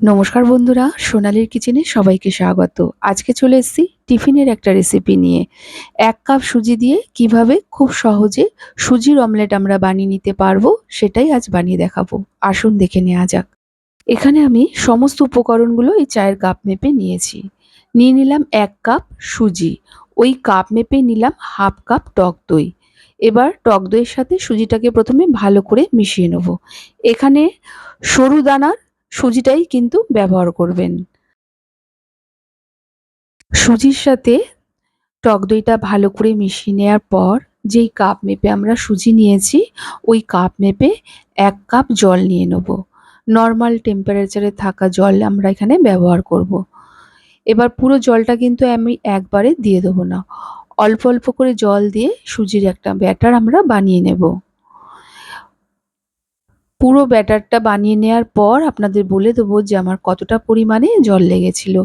নমস্কার বন্ধুরা, সোনালির কিচেনে সবাইকে স্বাগত। আজকে চলে এসেছি টিফিনের একটা রেসিপি নিয়ে। এক কাপ সুজি দিয়ে কীভাবে খুব সহজে সুজির অমলেট আমরা বানিয়ে নিতে পারব, সেটাই আজ বানিয়ে দেখাবো। আসুন দেখে নেওয়া যাক। এখানে আমি সমস্ত উপকরণগুলো এই চায়ের কাপ মেপে নিয়েছি। নিয়ে নিলাম এক কাপ সুজি। ওই কাপ মেপে নিলাম হাফ কাপ টক দই। এবার টক দইয়ের সাথে সুজিটাকে প্রথমে ভালো করে মিশিয়ে নেব। এখানে সরু দানার সুজিটাই কিন্তু ব্যবহার করবেন। সুজির সাথে টক দইটা ভালো করে মিশিয়ে নেওয়ার পর যেই কাপ মেপে আমরা সুজি নিয়েছি, ওই কাপ মেপে এক কাপ জল নিয়ে নেব। নর্মাল টেম্পারেচারে থাকা জল আমরা এখানে ব্যবহার করব। এবার পুরো জলটা কিন্তু আমি একবারে দিয়ে দেবো না। অল্প অল্প করে জল দিয়ে সুজির একটা ব্যাটার আমরা বানিয়ে নেব। পুরো ব্যাটারটা বানিয়ে নেওয়ার পর আপনাদের বলে দেবো যে আমার কতটা পরিমাণে জল লেগেছিল।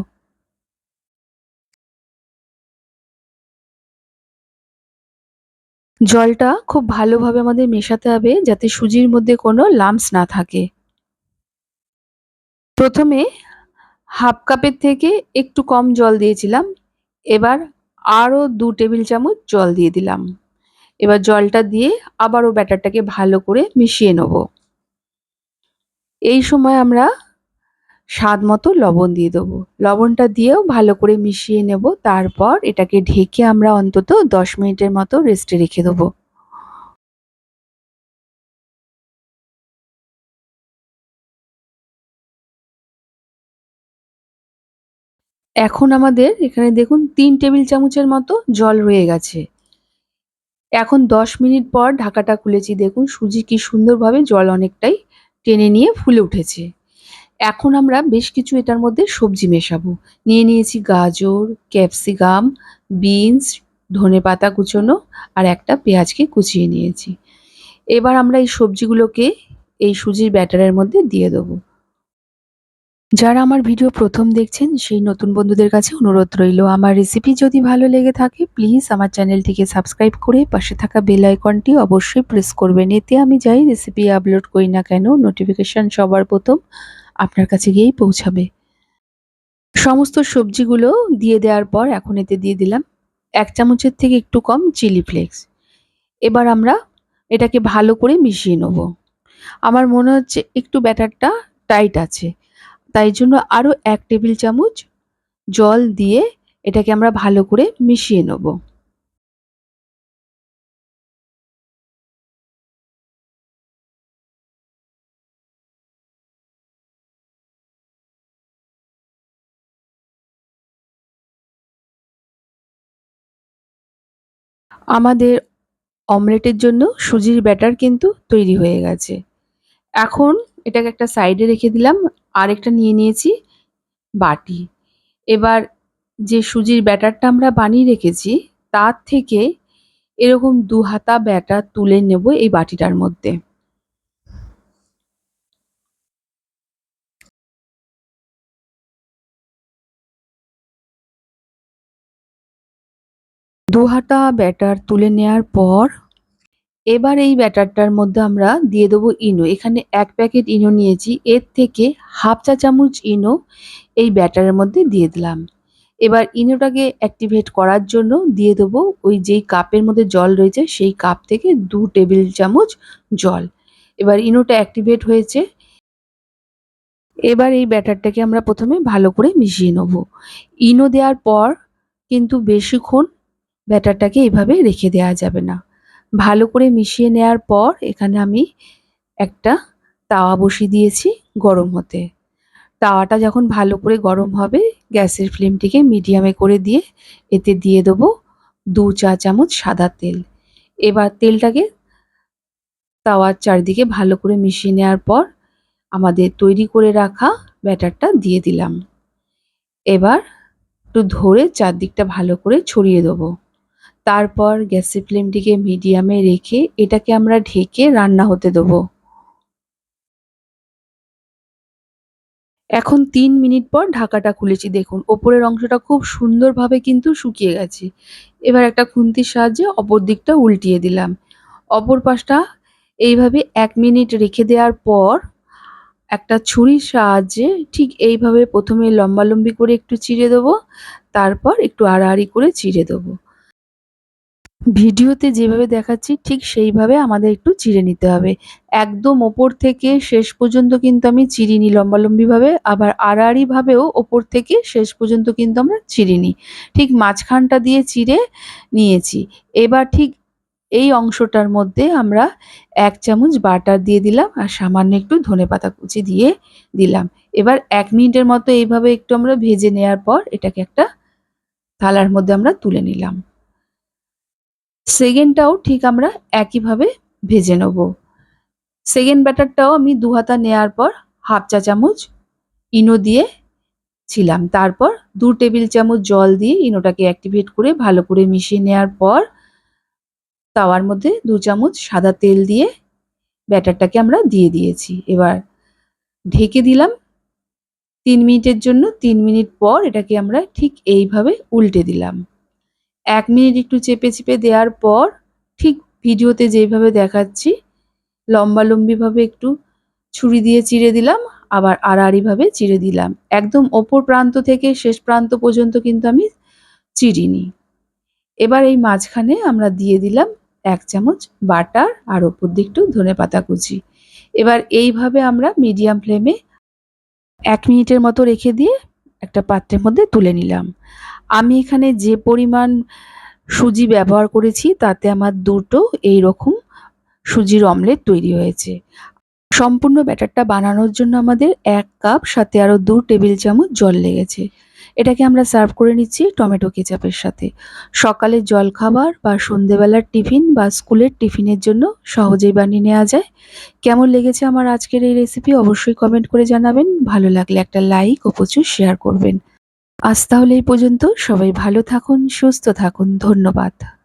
জলটা খুব ভালোভাবে আমাদের মেশাতে হবে যাতে সুজির মধ্যে কোনো লামস না থাকে। প্রথমে হাফ কাপের থেকে একটু কম জল দিয়েছিলাম, এবার আরও দু টেবিল চামচ জল দিয়ে দিলাম। এবার জলটা দিয়ে আবারও ব্যাটারটাকে ভালো করে মিশিয়ে নেব। এই সময় আমরা স্বাদ মতো লবণ দিয়ে দেবো। লবণটা দিয়েও ভালো করে মিশিয়ে নেব। তারপর এটাকে ঢেকে আমরা অন্তত দশ মিনিটের মতো রেস্টে রেখে দেবো। এখন আমাদের এখানে দেখুন তিন টেবিল চামচের মতো জল রয়ে গেছে। এখন দশ মিনিট পর ঢাকাটা খুলেছি। দেখুন, সুজি কি সুন্দরভাবে জল অনেকটাই টেনে নিয়ে ফুলে উঠেছে। এখন আমরা বেশ কিছু এটার মধ্যে সবজি মেশাবো। নিয়ে নিয়েছি গাজর, ক্যাপসিকাম, বিনস, ধনে পাতা কুচোনো আর একটা পেঁয়াজকে কুচিয়ে নিয়েছি। এবার আমরা এই সবজিগুলোকে এই সুজির ব্যাটারের মধ্যে দিয়ে দেবো। যারা আমার ভিডিও প্রথম দেখছেন, সেই নতুন বন্ধুদের কাছে অনুরোধ রইল। আমার রেসিপি যদি ভালো লেগে থাকে প্লিজ আমার চ্যানেলটিকে সাবস্ক্রাইব করে পাশে থাকা বেল আইকনটি অবশ্যই প্রেস করবেন। এতে আমি যাই রেসিপি আপলোড করি না কেন নোটিফিকেশান সবার প্রথম আপনার কাছে গিয়েই পৌঁছাবে। সমস্ত সবজিগুলো দিয়ে দেওয়ার পর এখন এতে দিয়ে দিলাম এক চামচের থেকে একটু কম চিলি ফ্লেক্স এবার আমরা এটাকে ভালো করে মিশিয়ে নেব। আমার মনে হচ্ছে একটু ব্যাটারটা টাইট আছে। তাই জন্য আরও এক টেবিল চামচ জল দিয়ে এটাকে আমরা ভালো করে মিশিয়ে নেব। আমাদের অমলেটের জন্য সুজির ব্যাটার কিন্তু তৈরি হয়ে গেছে। এখন এটাকে একটা সাইডে রেখে দিলাম। আরেকটা নিয়ে নিয়েছি, বাটি। এবার যে সুজির ব্যাটারটা আমরা বানিয়ে রেখেছি, তার থেকে এরকম দু হাতা ব্যাটার তুলে নেব এই বাটিটার মধ্যে। দু হাতা ব্যাটার তুলে নেওয়ার পর এবার এই ব্যাটারটার মধ্যে আমরা দিয়ে দেবো ইনো। এখানে এক প্যাকেট ইনো নিয়েছি। এর থেকে হাফ চা চামচ ইনো এই ব্যাটারের মধ্যে দিয়ে দিলাম। এবার ইনোটাকে অ্যাক্টিভেট করার জন্য দিয়ে দেবো ওই যেই কাপের মধ্যে জল রয়েছে, সেই কাপ থেকে দু টেবিল চামচ জল। এবার ইনোটা অ্যাক্টিভেট হয়েছে। এবার এই ব্যাটারটাকে আমরা প্রথমে ভালো করে মিশিয়ে নেব। ইনো দেওয়ার পর কিন্তু বেশিক্ষণ ব্যাটারটাকে এভাবে রেখে দেওয়া যাবে না। ভালো করে মিশিয়ে নেওয়ার পর এখানে আমি একটা তাওয়া বসিয়ে দিয়েছি গরম হতে। তাওয়াটা যখন ভালো করে গরম হবে, গ্যাসের ফ্লেমটিকে মিডিয়ামে করে দিয়ে এতে দিয়ে দেবো দু চা চামচ সাদা তেল। এবার তেলটাকে তাওয়ার চারদিকে ভালো করে মিশিয়ে নেওয়ার পর আমাদের তৈরি করে রাখা ব্যাটারটা দিয়ে দিলাম। এবার একটু ধরে চারদিকটা ভালো করে ছড়িয়ে দেবো। তারপর গ্যাসের ফ্লেমটিকে মিডিয়ামে রেখে এটাকে আমরা ঢেকে রান্না হতে দেবো। এখন তিন মিনিট পর ঢাকাটা খুলেছি। দেখুন, ওপরের অংশটা খুব সুন্দরভাবে কিন্তু শুকিয়ে গেছে। এবার একটা খুন্তির সাহায্যে অপর দিকটা উল্টিয়ে দিলাম। অপর পাশটা এইভাবে এক মিনিট রেখে দেওয়ার পর একটা ছুরির সাহায্যে ঠিক এইভাবে প্রথমে লম্বালম্বি করে একটু চিড়ে দেবো, তারপর একটু আড়াআড়ি করে চিড়ে দেবো। ভিডিওতে যেভাবে দেখাচ্ছি, ঠিক সেইভাবে আমাদের একটু চিড়ে নিতে হবে। একদম ওপর থেকে শেষ পর্যন্ত কিন্তু আমি চিরিনি লম্বালম্বিভাবে, আবার আড়াআড়িভাবেও ওপর থেকে শেষ পর্যন্ত কিন্তু আমরা চিরিনি ঠিক মাঝখানটা দিয়ে চিড়ে নিয়েছি। এবার ঠিক এই অংশটার মধ্যে আমরা এক চামচ বাটার দিয়ে দিলাম আর সামান্য একটু ধনেপাতা কুচি দিয়ে দিলাম। এবার এক মিনিটের মতো এইভাবে একটু আমরা ভেজে নেওয়ার পর এটাকে একটা থালার মধ্যে আমরা তুলে নিলাম। সেকেন্ডটাও ঠিক আমরা একইভাবে ভেজে নেব। সেকেন্ড ব্যাটারটাও আমি দু হাতা নেওয়ার পর হাফ চা চামচ ইনো দিয়ে ছিলাম। তারপর দু টেবিল চামচ জল দিয়ে ইনোটাকে অ্যাক্টিভেট করে ভালো করে মিশিয়ে নেওয়ার পর তাওয়ার মধ্যে দু চামচ সাদা তেল দিয়ে ব্যাটারটাকে আমরা দিয়ে দিয়েছি। এবার ঢেকে দিলাম। তিন মিনিটের জন্য তিন মিনিট পর এটাকে আমরা ঠিক এইভাবে উল্টে দিলাম। এক মিনিট একটু চেপে চেপে দেওয়ার পর ঠিক ভিডিওতে যেইভাবে দেখাচ্ছি, লম্বালম্বিভাবে একটু ছুরি দিয়ে চিড়ে দিলাম, আবার আড়াআড়িভাবে চিড়ে দিলাম। একদম ওপর প্রান্ত থেকে শেষ প্রান্ত পর্যন্ত কিন্তু আমি চিড়িনি। এবার এই মাঝখানে আমরা দিয়ে দিলাম এক চামচ বাটার আর ওপর দিয়ে একটু ধনে পাতা কুচি। এবার এইভাবে আমরা মিডিয়াম ফ্লেমে এক মিনিটের মতো রেখে দিয়ে একটা পাত্রের মধ্যে তুলে নিলাম। আমি এখানে যে পরিমাণ সুজি ব্যবহার করেছি, তাতে আমার দুটো এই রকম সুজির অমলেট তৈরি হয়েছে। সম্পূর্ণ ব্যাটারটা বানানোর জন্য আমাদের এক কাপ সাথে আরও দু টেবিল চামচ জল লেগেছে। এটাকে আমরা সার্ভ করে নিচ্ছি টমেটো কেচাপের সাথে। সকালের জলখাবার বা সন্ধেবেলার টিফিন বা স্কুলের টিফিনের জন্য সহজেই বানিয়ে নেওয়া যায়। কেমন লেগেছে আমার আজকের এই রেসিপি অবশ্যই কমেন্ট করে জানাবেন। ভালো লাগলে একটা লাইক ও প্রচুর শেয়ার করবেন। আজ তাহলে এই পর্যন্ত সবাই ভালো থাকুন, সুস্থ থাকুন। ধন্যবাদ।